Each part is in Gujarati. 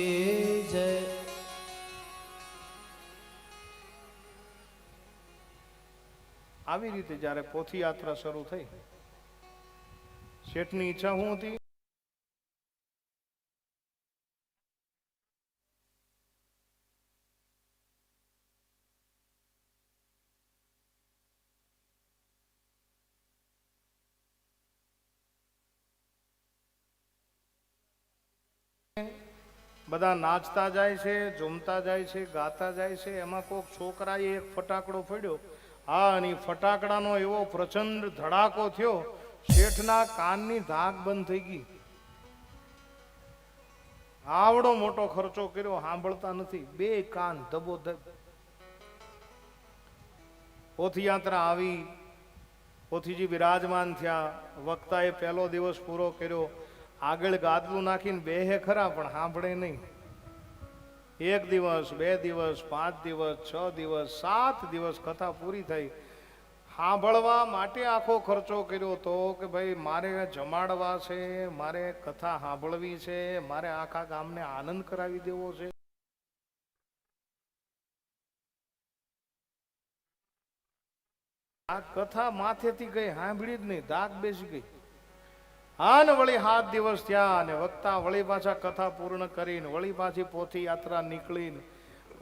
કી જય આવી રીતે જ્યારે પોથી યાત્રા શરૂ થઈ શેઠની ઈચ્છા શું હતી બધા નાચતા જાય છે ઝૂમતા જાય છે, ગાતા જાય છે. એમાં કોઈક છોકરાએ એક ફટાકડો ફોડ્યો. હા, અને ફટાકડાનો એવો પ્રચંડ ધડાકો થયો, શેઠના કાનની ધાક બંધ થઈ ગઈ. આવડો મોટો ખર્ચો કર્યો, સાંભળતા નથી. બે કાન ધબોધબ પોથયાત્રા આવી. પોથીજી બિરાજમાન થયા. વક્તાએ પહેલો દિવસ પૂરો કર્યો. આગળ ગાદલું નાખીને બેહે ખરા, પણ સાંભળે નહીં. એક દિવસ, બે દિવસ, પાંચ દિવસ, છ દિવસ, સાત દિવસ કથા પૂરી થઈ. સાંભળવા માટે આખો ખર્ચો કર્યો હતો કે ભાઈ, મારે જમાડવા છે, મારે કથા સાંભળવી છે, મારે આખા ગામને આનંદ કરાવી દેવો છે. આ કથા માથેથી ગઈ, સાંભળી જ નહીં, દાગ બેસી ગઈ. હા ને વળી સાત દિવસ થયા અને વક્તા વળી પાછા કથા પૂર્ણ કરીને વળી પાછી પોથી યાત્રા નીકળીને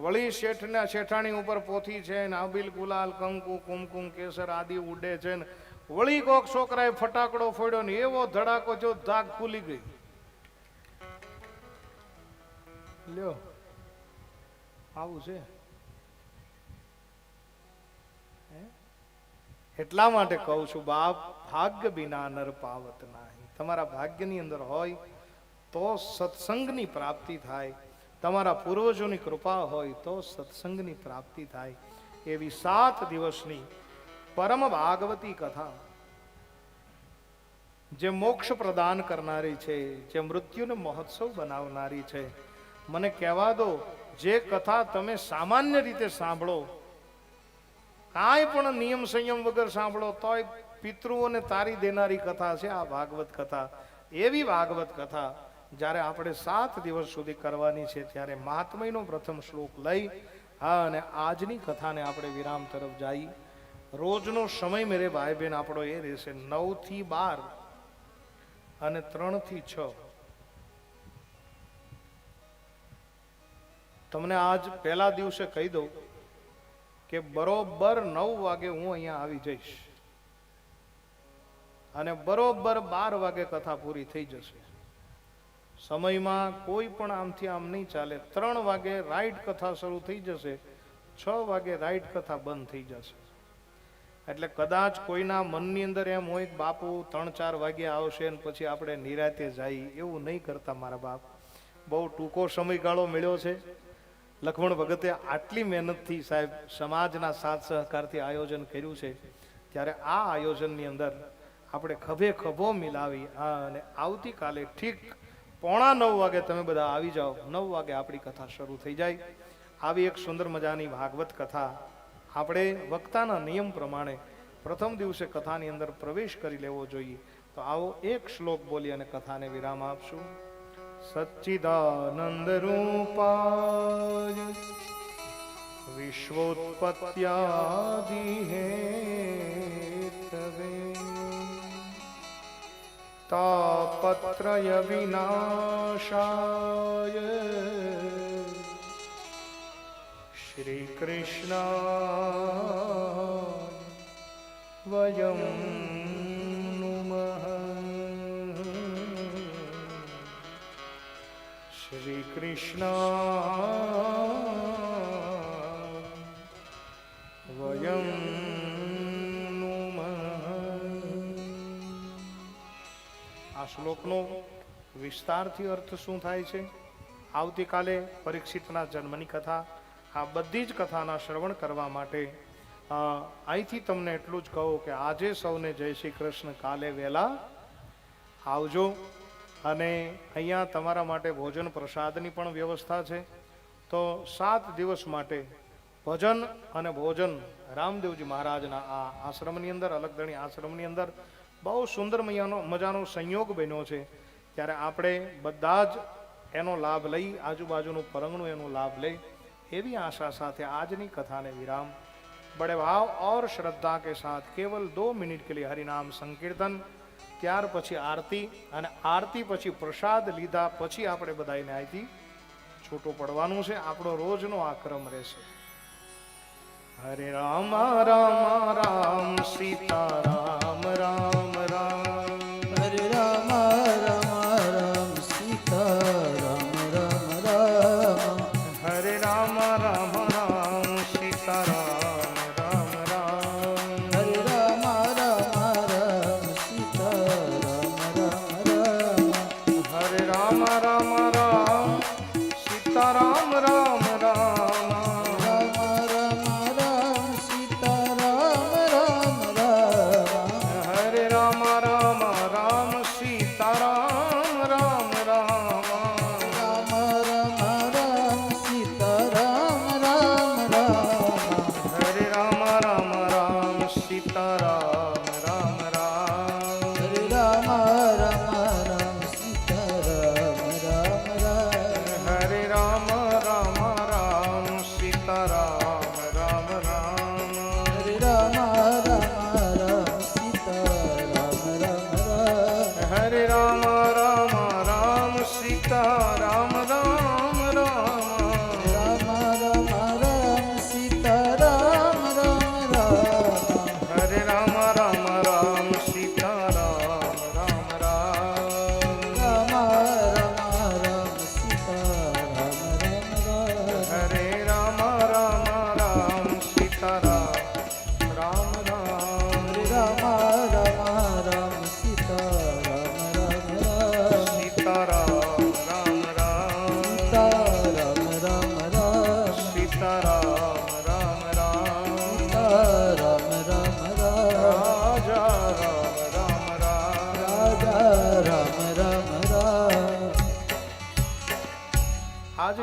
વળી શેઠના શેઠાણી ઉપર પોથી છે ને આબિલ, ગુલાલ, કંકુ, કુમકુમ, કેસર આદિ ઉડે છે ને વળી કોક છોકરાએ ફટાકડો ફોડ્યો ને એવો ધડાકો જો ધાક ખુલી ગઈ. લ્યો, આવું છે? એટલા માટે કહું છું, બાપ, ભાગ્ય બિના નર પાવત નહીં તમારા ભાગ્યની અંદર હોય, તો સત્સંગની પ્રાપ્તિ થાય. તમારા પૂર્વજોની કૃપા હોય, તો સત્સંગની પ્રાપ્તિ થાય. એવી સાત દિવસની પરમ ભાગવતી કથા. જે મોક્ષ પ્રદાન કરનારી છે, જે મૃત્યુને મહોત્સવ બનાવનારી છે. મને કહેવા દો, જે કથા તમે સામાન્ય રીતે સાંભળો, કાંઈ પણ નિયમ સંયમ વગર સાંભળો, તોય પિતૃઓને તારી દેનારી કથા છે, આ ભાગવત કથા. એવી ભાગવત કથા જ્યારે આપણે સાત દિવસ સુધી કરવાની છે, ત્યારે મહાત્મયનો પ્રથમ શ્લોક લઈ, હા, અને આજની કથાને આપણે વિરામ તરફ જઈ રોજનો સમય મેરે ભાઈ બહેન આપણો એ રહેશે નવથી બાર અને ત્રણથી છ. તમને આજ પહેલા દિવસે કહી દઉં કે બરોબર નવ વાગે હું અહીંયા આવી જઈશ. અને બરોબર બાર વાગે કથા પૂરી થઈ જશે. સમયમાં કોઈ પણ આમથી આમ નહીં ચાલે. ત્રણ વાગે રાઈટ કથા શરૂ થઈ જશે. છ વાગે રાઈટ કથા બંધ થઈ જશે. એટલે કદાચ કોઈના મનની અંદર એમ હોય બાપુ ત્રણ ચાર વાગે આવશે ને પછી આપણે નિરાતે જઈએ એવું નહીં કરતા મારા બાપ. બહુ ટૂંકો સમયગાળો મળ્યો છે. લખમણ ભગતે આટલી મહેનતથી સાહેબ સમાજના સાથ સહકારથી આયોજન કર્યું છે. ત્યારે આ આયોજનની અંદર આપણે ખભે ખભો મિલાવી, હા, અને આવતીકાલે ઠીક પોણા નવ વાગે તમે બધા આવી જાઓ. નવ વાગે આપણી કથા શરૂ થઈ જાય. આવી એક સુંદર મજાની ભાગવત કથા આપણે વક્તાના નિયમ પ્રમાણે પ્રથમ દિવસે કથાની અંદર પ્રવેશ કરી લેવો જોઈએ. તો આવો એક શ્લોક બોલી અને કથાને વિરામ આપશું. સચ્ચિદાનંદ રૂપાય વિશ્વોત્પત્યાદિ હેતવે તાપત્રય વિનાશાય શ્રી કૃષ્ણ વયમ શ્રી શ્લોકનો વિસ્તારથી અર્થ શું થાય છે? આવતીકાલે પરીક્ષિતના જન્મની કથા. આ બધી જ કથાના શ્રવણ કરવા માટે અહીંથી તમને એટલું જ કહું કે આજે સૌને જય શ્રી કૃષ્ણ. કાલે વહેલા આવજો. અને અહીંયા તમારા માટે ભોજન પ્રસાદની પણ વ્યવસ્થા છે. તો સાત દિવસ માટે ભજન અને ભોજન રામદેવજી મહારાજના આ આશ્રમની અંદર અલગધણી આશ્રમની અંદર બહુ સુંદર મજાનો મજાનો સંયોગ બન્યો છે ત્યારે આપણે બધા જ એનો લાભ લઈ આજુબાજુનું પરંગણું એનો લાભ લઈ એવી આશા સાથે આજની કથાને વિરામ बड़े भाव और श्रद्धा के साथ केवल दो मिनट के लिए हरिनाम संकीर्तन ત્યાર પછી આરતી અને આરતી પછી પ્રસાદ લીધા પછી આપણે બધાને અહીંથી છૂટું પડવાનું છે આપણો રોજનો આ ક્રમ રહેશે હરે રામ રામ રામ સીતા રામ રામ રામ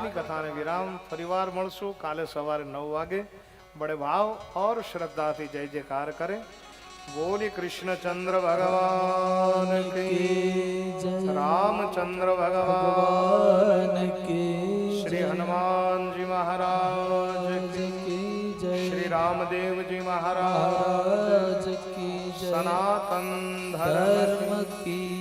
આજની કથાને વિરામ ફરીવાર મળશું કાલે સવારે નવ વાગે બડે ભાવ ઓર શ્રદ્ધાથી જય જયકાર કરે બોલી કૃષ્ણચંદ્ર ભગવાન કી રામચંદ્ર ભગવાન કી શ્રી હનુમાનજી મહારાજ કી શ્રી રામદેવજી મહારાજ કી સનાતન ધર્મ કી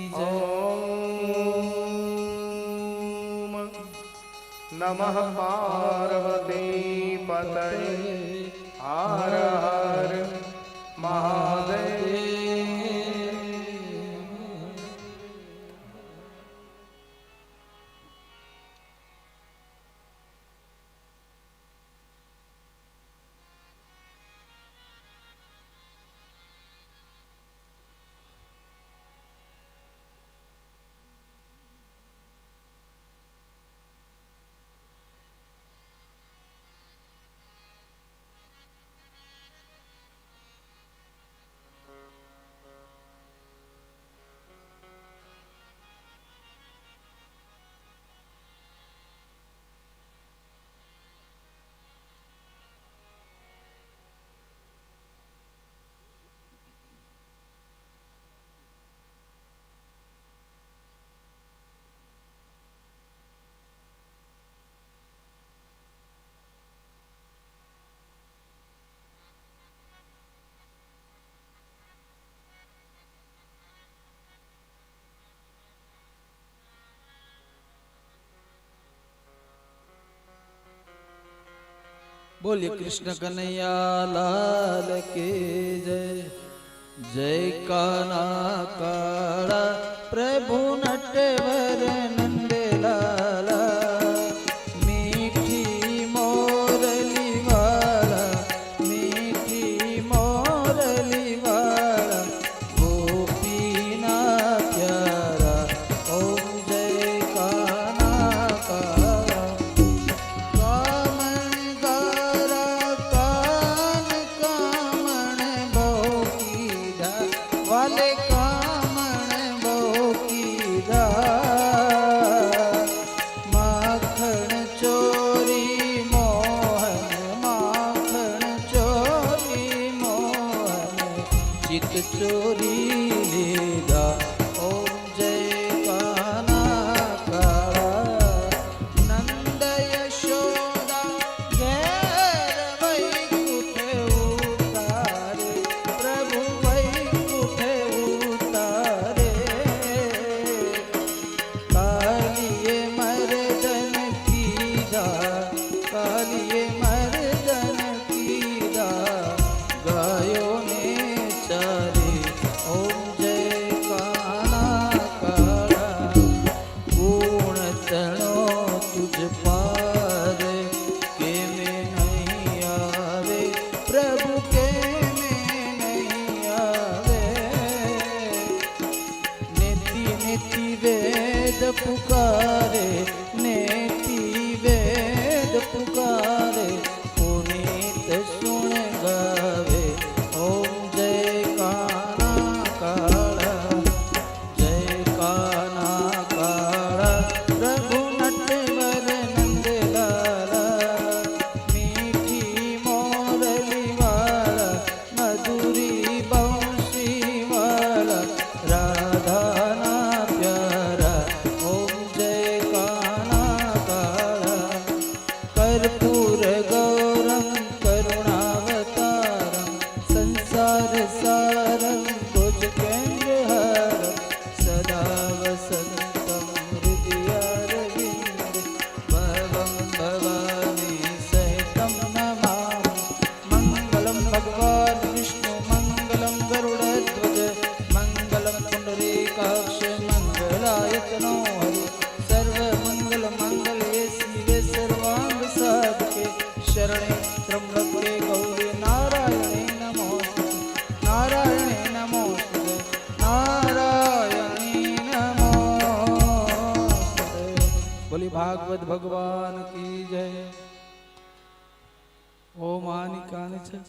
નમઃ પાર્વતી પતય હર હર મહાદેવ બોલીએ કૃષ્ણ કનૈયા લાલ કે જય જય કાના કાળા પ્રભુ નટવર ભાગવત ભગવાન કી જય. ઓ હાનિ કાની છે,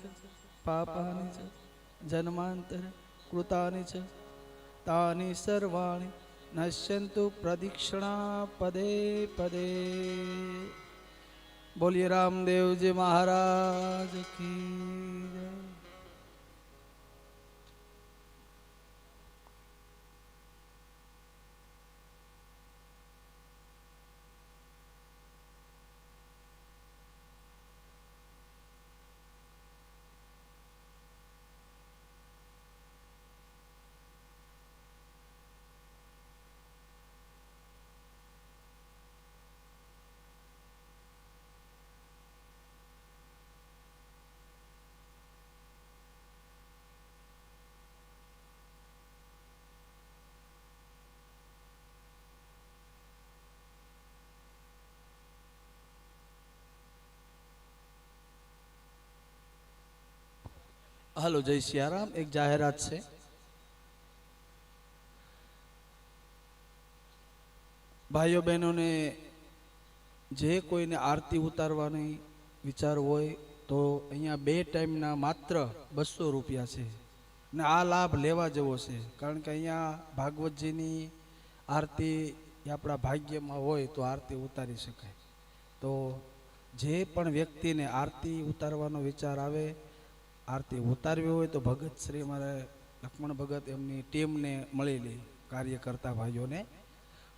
પાપાની છે, જન્માંતર કૃતાની છે, તાની સર્વાણી નશ્યંતુ પ્રદિક્ષણા પદે પદે. બોલીએ રામદેવજી મહારાજ કી હલો જય સિયારામ એક જાહેરાત છે ભાઈઓ બહેનોને જે કોઈને આરતી ઉતારવાની વિચાર હોય તો અહીંયા બે ટાઈમના માત્ર બસો રૂપિયા છે ને આ લાભ લેવા જેવો છે કારણ કે અહીંયા ભાગવતજીની આરતી આપણા ભાગ્યમાં હોય તો આરતી ઉતારી શકાય તો જે પણ વ્યક્તિને આરતી ઉતારવાનો વિચાર આવે આરતી ઉતારવી હોય તો ભગત શ્રી મારે લક્ષ્મણ ભગત એમની ટીમને મળેલી કાર્ય કરતા ભાઈઓને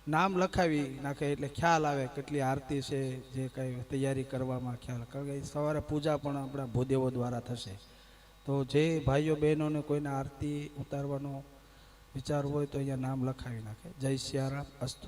નામ લખાવી નાખે એટલે ખ્યાલ આવે કેટલી આરતી છે, જે કંઈ તૈયારી કરવામાં ખ્યાલ કારણ કે સવારે પૂજા પણ આપણા ભૂદેવો દ્વારા થશે. તો જે ભાઈઓ બહેનોને કોઈને આરતી ઉતારવાનો વિચાર હોય તો અહીંયા નામ લખાવી નાખે. જય સિયારામ અસ્તુ